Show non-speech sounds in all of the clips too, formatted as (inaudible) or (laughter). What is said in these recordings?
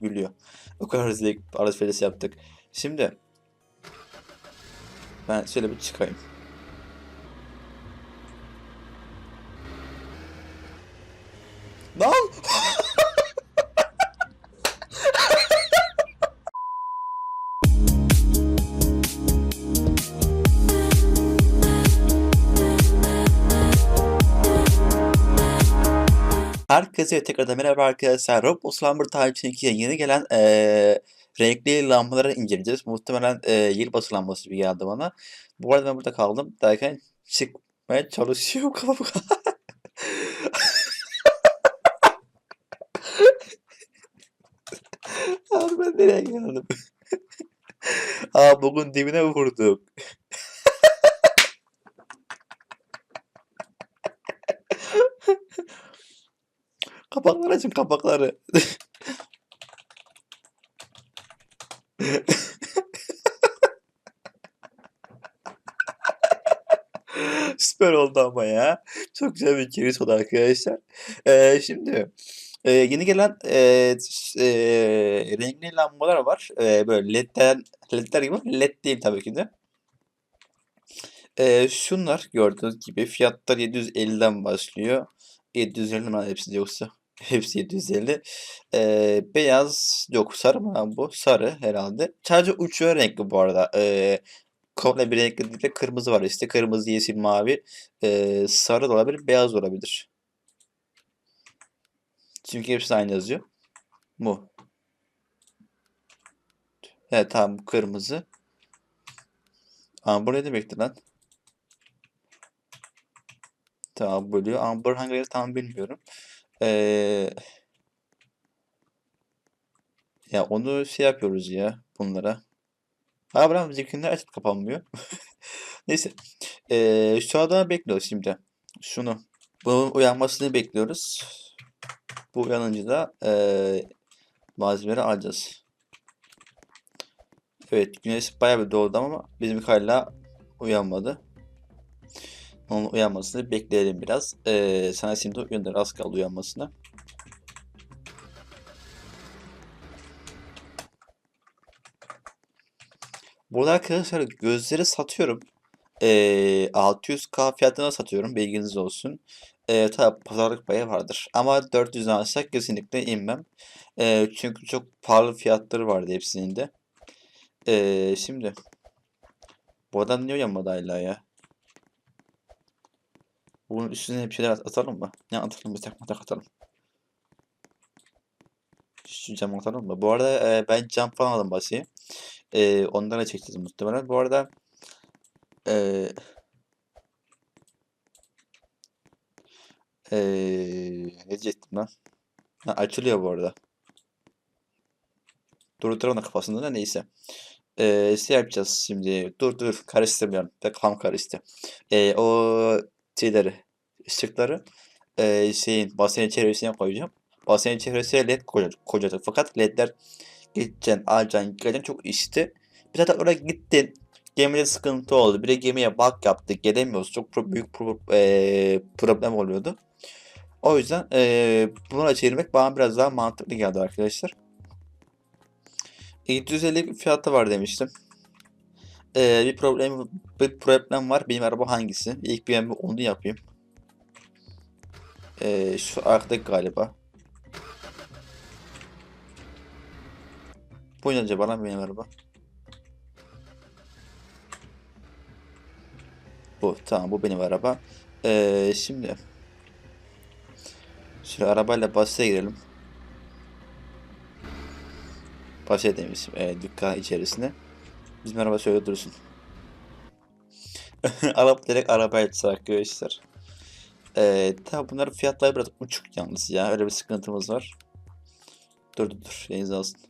gülüyor. O kadar hızlı alışveriş yaptık. Şimdi ben şöyle bir çıkayım. Herkese tekrardan merhaba arkadaşlar. Roblox Time 2'ye yeni gelen eee, renkli lambaları inceleyeceğiz. Muhtemelen eee yılbaşı lambası gibi geldi bana. Bu arada ben burada kaldım derken çıkmaya çalışıyorum kafam. (laughs) Abi ben nereye geldim? (laughs) Aa bugün dibine vurduk. Kapakları açın kapakları. Süper oldu ama ya. Çok güzel bir giriş oldu arkadaşlar. Ee, şimdi e, yeni gelen e, e, renkli lambalar var. E, böyle ledler, ledler gibi led değil tabii ki de. E, şunlar gördüğünüz gibi fiyatlar 750'den başlıyor. 750 mi hepsi yoksa? Hepsi 750. Ee, beyaz yok sarı mı bu? Sarı herhalde. Sadece uçuyor renkli bu arada. Ee, komple bir renkli değil de kırmızı var işte. Kırmızı, yeşil, mavi. Ee, sarı da olabilir, beyaz da olabilir. Çünkü hepsi aynı yazıyor. Bu. Evet tamam bu kırmızı. Amber ne demekti lan? Tamam bölüyor. Amber hangi tam bilmiyorum. Ee, ya onu şey yapıyoruz ya bunlara. Aa bırak bizimkiler açıp kapanmıyor. (laughs) Neyse. Ee, şu anda bekliyoruz şimdi. Şunu. Bunun uyanmasını bekliyoruz. Bu uyanınca da ee, malzemeleri alacağız. Evet güneş bayağı bir doğdu ama bizim hala uyanmadı. Onun uyanmasını bekleyelim biraz. Ee, sana şimdi uyanır az kaldı uyanmasına. Burada arkadaşlar gözleri satıyorum. Ee, 600k fiyatına satıyorum. Bilginiz olsun. Ee, tabi pazarlık payı vardır. Ama 400 alsak kesinlikle inmem. Ee, çünkü çok pahalı fiyatları vardı hepsinin de. Ee, şimdi. Bu adam niye uyanmadı hala ya? Bunun üstüne bir şeyler at- atalım mı? Ne atalım? Bir takma tak atalım. Şu cam atalım mı? Bu arada e, ben cam falan aldım basıyı. E, ondan da çekeceğiz muhtemelen. Bu arada e, e, ne diyecektim lan? Ha, açılıyor bu arada. Durduralım da kafasında da neyse. E, şey yapacağız şimdi. Dur dur karıştırmayalım. Ve kam karıştı. E, o şeyleri, ışıkları e, şeyin basenin çevresine koyacağım. Basenin çevresine led koyacak, koyacak. Fakat ledler gideceksin, alacaksın, geleceksin çok işte. Bir zaten oraya gittin. Gemide sıkıntı oldu. Bir de gemiye bak yaptık. Gelemiyoruz. Çok pro- büyük pro- e, problem oluyordu. O yüzden e, bunu çevirmek bana biraz daha mantıklı geldi arkadaşlar. 750 bir fiyatı var demiştim. E, bir problem bir problem var. Benim araba hangisi? İlk bir onu yapayım. E, şu arkadaki galiba. Bu ne acaba lan benim araba? Bu tamam bu benim araba. Ee, şimdi şöyle arabayla basaya girelim. Basaya demişim. Evet, dükkan içerisine. Bizim araba şöyle dursun. (laughs) Araba direkt araba etsin arkadaşlar. Ee, tabi bunların fiyatları biraz uçuk yalnız ya. Öyle bir sıkıntımız var. Dur dur dur. Deniz alsın.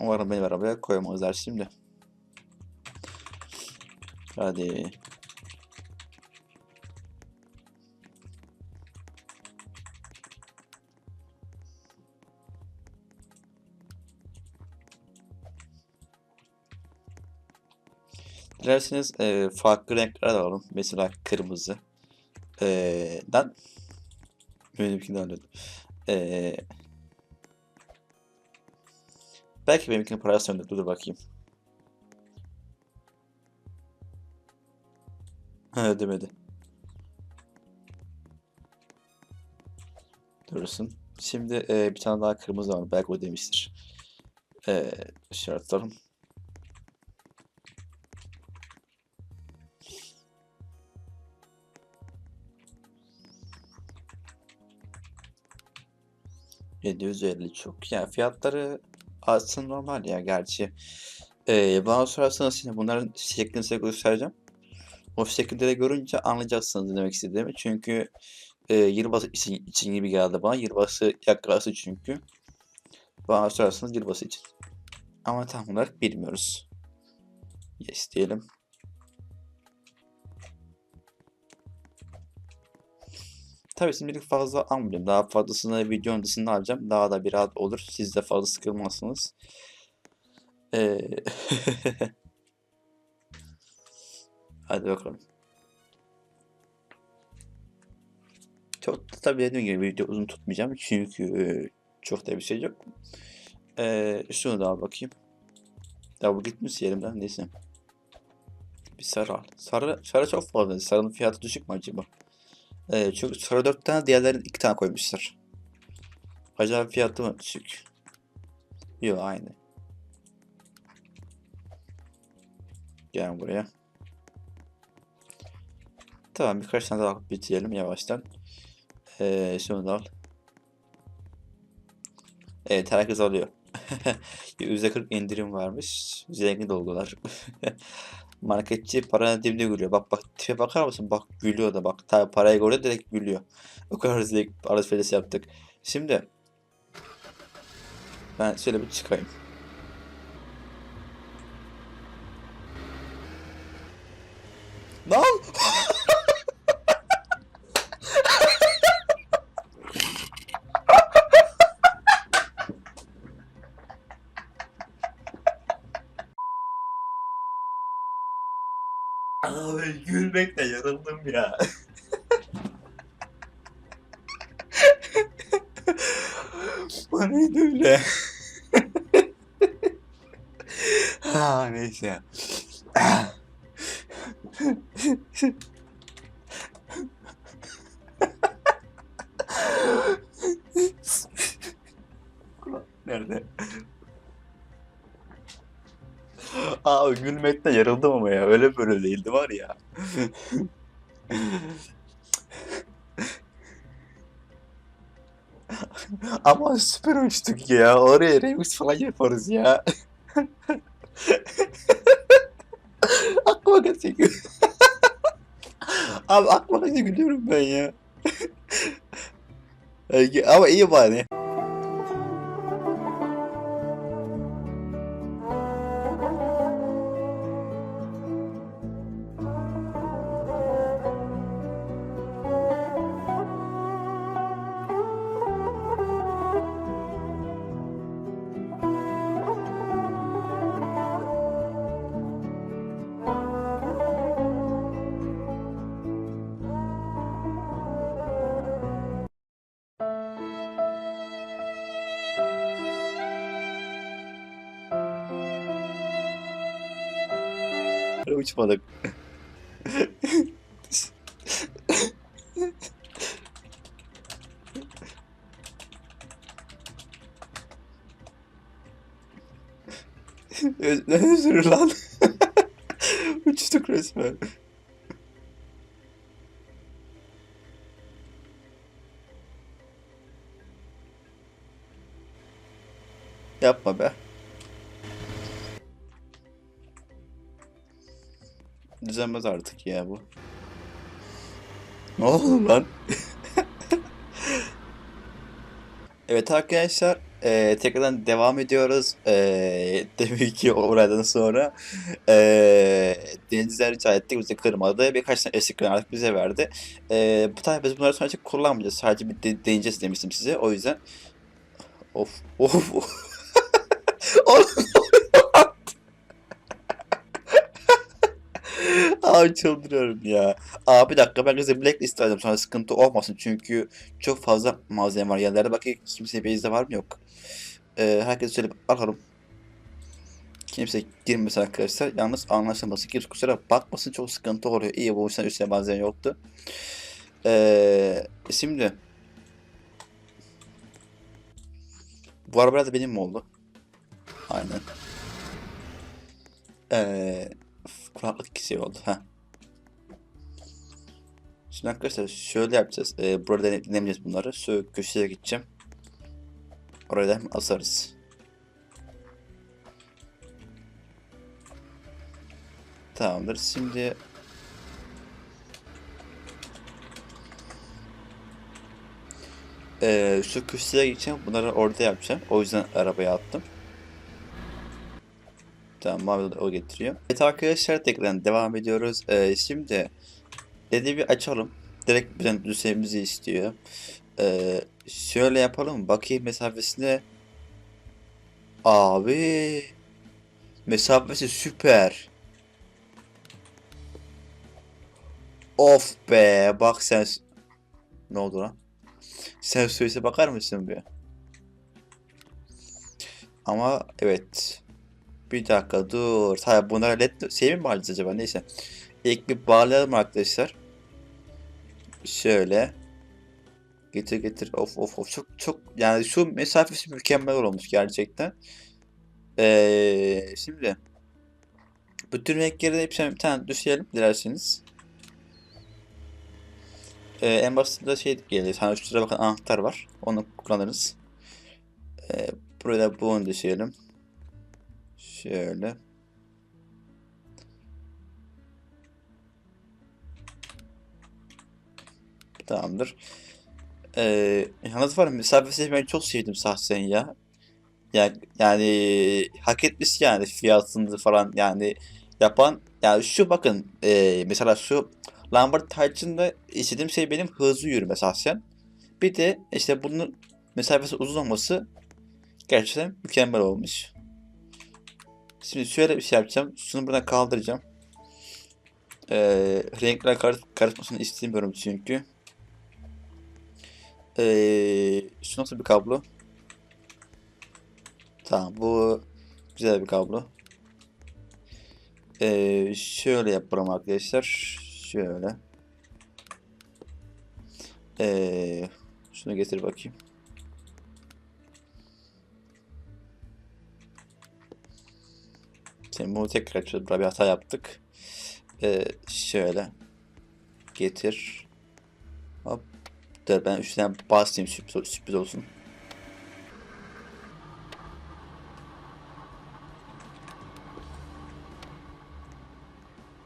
Umarım benim arabaya koymazlar şimdi. Hadi. Dilerseniz e, farklı renkler alalım. Mesela kırmızı. E, dan benimkini alıyorum. Ee, belki benimkinin parası önde. Dur bakayım. Ha demedi. Durursun. Şimdi e, bir tane daha kırmızı var. Belki o demiştir. E, işaretlerim. %150 çok. Ya fiyatları aslında normal ya gerçi. E, bana sorarsanız şimdi bunların şeklini size göstereceğim. O şekilde de görünce anlayacaksınız demek istediğimi. Çünkü e, yılbaşı için, için gibi geldi bana. Yılbaşı yaklaştı çünkü. Bana sorarsanız yılbaşı için. Ama tam olarak bilmiyoruz. Yes diyelim. Tabii şimdilik fazla almayacağım. Daha fazlasını videonun dışında alacağım. Daha da bir rahat olur. Siz de fazla sıkılmazsınız. Ee... (laughs) Hadi bakalım. Çok da tabii dediğim gibi video uzun tutmayacağım. Çünkü e, çok da bir şey yok. Ee, şunu da al bakayım. Ya bu gitmiş yerimden neyse. Bir sarı al. Sarı, sarı çok fazla. Sarının fiyatı düşük mü acaba? Ee, çünkü sarı 4 tane diğerlerini 2 tane koymuşlar. Acaba fiyatı mı düşük? Yok aynı. Gel buraya. Tamam birkaç tane daha bitirelim yavaştan. Ee, şunu da al. Evet herkes alıyor. (laughs) %40 indirim varmış. Zengin oldular. (laughs) Marketçi para dibine gülüyor. Bak bak tipe bakar mısın? Bak gülüyor da bak. Tabi parayı gördü direkt gülüyor. (laughs) O kadar hızlı alışveriş yaptık. Şimdi ben şöyle bir çıkayım. Lan! Abi gülmekle yarıldım ya. Bu neydi öyle? ha neyse. Nerede? Abi gülmekten yarıldım ama ya. Öyle böyle değildi var ya. (laughs) ama süper uçtuk ya. Oraya remix falan yaparız ya. (laughs) aklıma geldi. Abi aklıma geldi gülüyorum ben ya. (laughs) ama iyi bari. Uçmadık. Ne özür lan? (laughs) Uçtuk resmen. Yapma be. Düzenmez artık ya bu. Ne oldu lan? Evet arkadaşlar eee, tekrardan devam ediyoruz. Eee (laughs) demek ki oradan sonra eee denizler rica ettik bize kırmadı. Birkaç tane eski artık bize verdi. Eee bu tabi biz bunları sonra kullanmayacağız. Sadece bir de, deneyeceğiz demiştim size. O yüzden of of (laughs) Oğlum Abi çıldırıyorum ya. Abi dakika ben size blacklist alacağım sonra sıkıntı olmasın çünkü çok fazla malzeme var yerlerde. Bakayım kimse base'de var mı yok. Ee, herkes şöyle bir bakalım. Kimse girmesin arkadaşlar. Yalnız anlaşılması ki kusura bakmasın çok sıkıntı oluyor. İyi bu yüzden üstüne malzeme yoktu. Ee, şimdi bu arabalar da benim mi oldu? Aynen. Ee, kulaklık ikisi oldu. ha. Şimdi arkadaşlar şöyle yapacağız. Ee, burada dinlemeyeceğiz bunları. Şu köşeye gideceğim. Oraya da asarız. Tamamdır. Şimdi Ee, şu köşeye gideceğim. Bunları orada yapacağım. O yüzden arabaya attım. Tamam mavi o getiriyor. Evet arkadaşlar tekrar devam ediyoruz. Ee, şimdi dedi bir açalım. Direkt bizden düzeyimizi istiyor. Ee, şöyle yapalım. Bakayım mesafesine. Abi mesafesi süper. Of be bak sen ne oldu lan? Sen söylese bakar mısın bir? Ama evet. Bir dakika dur. Hayır bunlara led şey mi bağlayacağız acaba? Neyse. İlk bir bağlayalım arkadaşlar. Şöyle. Getir getir. Of of of. Çok çok yani şu mesafesi mükemmel olmuş gerçekten. Ee, şimdi bütün renkleri hepsine bir tane düşürelim dilerseniz. Ee, en basitinde şey geliyor. Hani şuraya bakın anahtar var. Onu kullanırız. Ee, buraya bunu düşürelim. Şöyle. Tamamdır. Ee, yalnız var mesafesi ben çok sevdim şahsen ya. Yani, yani hak etmiş yani fiyatını falan yani yapan yani şu bakın e, mesela şu Lambert Tycoon'da istediğim şey benim hızlı yürüme şahsen. Bir de işte bunun mesafesi uzun olması gerçekten mükemmel olmuş. Şimdi şöyle bir şey yapacağım. Şunu buradan kaldıracağım. Ee, renkler kar karışmasını istemiyorum çünkü. Ee, şu nasıl bir kablo? Tamam bu güzel bir kablo. Ee, şöyle yapalım arkadaşlar. Şöyle. Ee, şunu getir bakayım. Şimdi bunu tekrar. Burada bir hata yaptık. Ee, şöyle. Getir. Dur ben üstten basayım sürpriz, sürpriz olsun.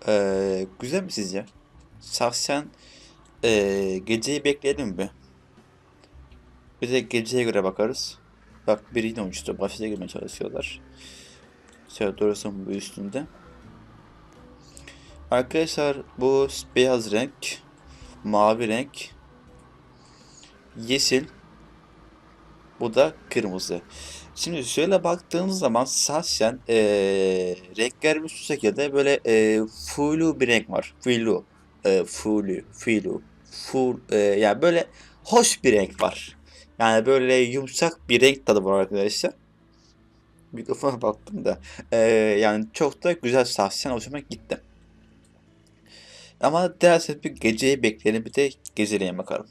Ee, güzel mi sizce? Şahsen ee, geceyi bekleyelim mi? Bir de geceye göre bakarız. Bak biri yine uçtu. Başta girmeye çalışıyorlar. Şöyle durursun bu üstünde. Arkadaşlar bu beyaz renk, mavi renk, yeşil, bu da kırmızı. Şimdi şöyle baktığımız zaman şahsen e, renklerimiz şu şekilde böyle e, flu bir renk var. Flu, e, flu, flu, ful, e, yani böyle hoş bir renk var. Yani böyle yumuşak bir renk tadı var arkadaşlar. Mikrofona baktım da. E, yani çok da güzel şahsen hoşuma gitti. Ama derseniz bir geceyi bekleyelim bir de geceleyin bakalım.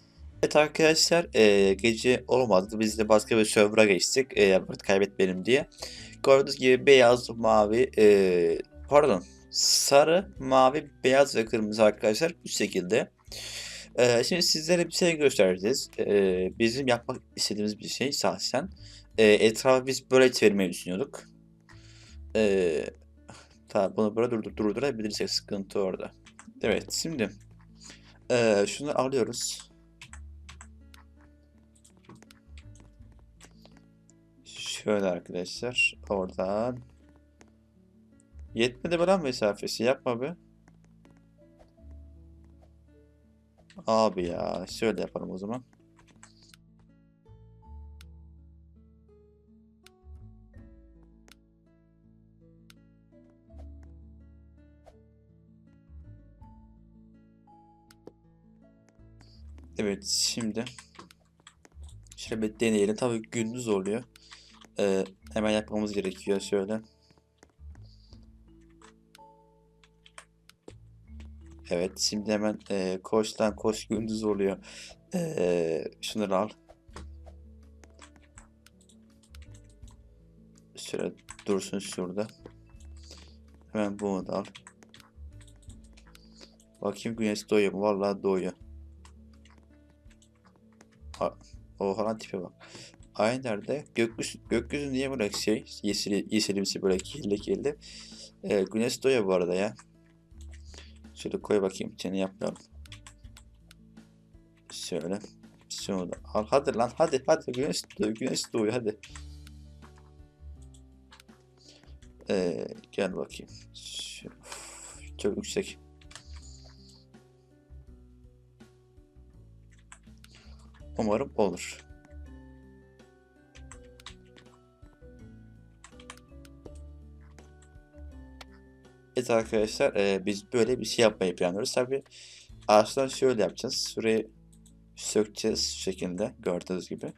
Evet arkadaşlar e, gece olmadı. Biz de başka bir server'a geçtik. E, kaybetmeyelim diye. Gördüğünüz gibi beyaz, mavi, e, pardon sarı, mavi, beyaz ve kırmızı arkadaşlar bu şekilde. E, şimdi sizlere bir şey göstereceğiz. E, bizim yapmak istediğimiz bir şey şahsen. E, etrafı biz böyle çevirmeyi düşünüyorduk. E, tabi bunu böyle durdur durdurabilirsek sıkıntı orada. Evet şimdi e, şunu alıyoruz. Şöyle arkadaşlar. Oradan. Yetmedi mi lan mesafesi? Yapma be. Abi ya. Şöyle yapalım o zaman. Evet şimdi şöyle bir deneyelim. Tabii gündüz oluyor. Ee, hemen yapmamız gerekiyor şöyle. Evet şimdi hemen e, koş lan koş gündüz oluyor. Ee, şunları al. Şöyle dursun şurada. Hemen bunu da al. Bakayım güneş doğuyor mu? Vallahi doğuyor. Ha, oha lan tipe bak. Ay nerede? Gökyüzü, gökyüzü niye böyle şey? Yeşil, yeşilimsi böyle kirli kirli. Ee, güneş doğuyor bu arada ya. Şöyle koy bakayım. Seni yapmayalım. Şöyle. Şunu da al. Hadi lan hadi hadi. Güneş doğuyor. Güneş doğuyor hadi. Ee, gel bakayım. Çok yüksek. Umarım olur. Evet arkadaşlar e, biz böyle bir şey yapmayı planlıyoruz. Tabi aslında şöyle yapacağız. Şurayı sökeceğiz şu şekilde gördüğünüz gibi.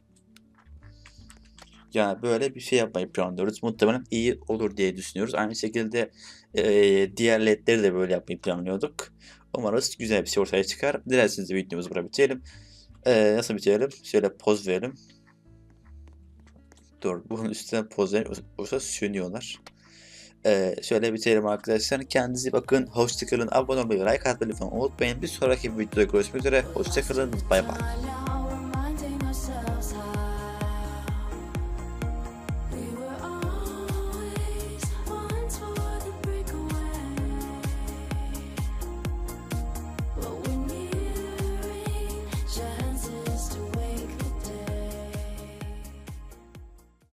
Yani böyle bir şey yapmayı planlıyoruz. Muhtemelen iyi olur diye düşünüyoruz. Aynı şekilde e, diğer ledleri de böyle yapmayı planlıyorduk. Umarız güzel bir şey ortaya çıkar. Dilerseniz videomuzu burada bitirelim. E, nasıl bitirelim? Şöyle poz verelim. Dur bunun üstüne poz verelim. Yoksa sönüyorlar. Ee, şöyle bitirelim arkadaşlar. Kendinize bakın. Hoşçakalın. Abone olmayı, like atmayı unutmayın. Bir sonraki videoda görüşmek üzere. Hoşçakalın. Bay bay.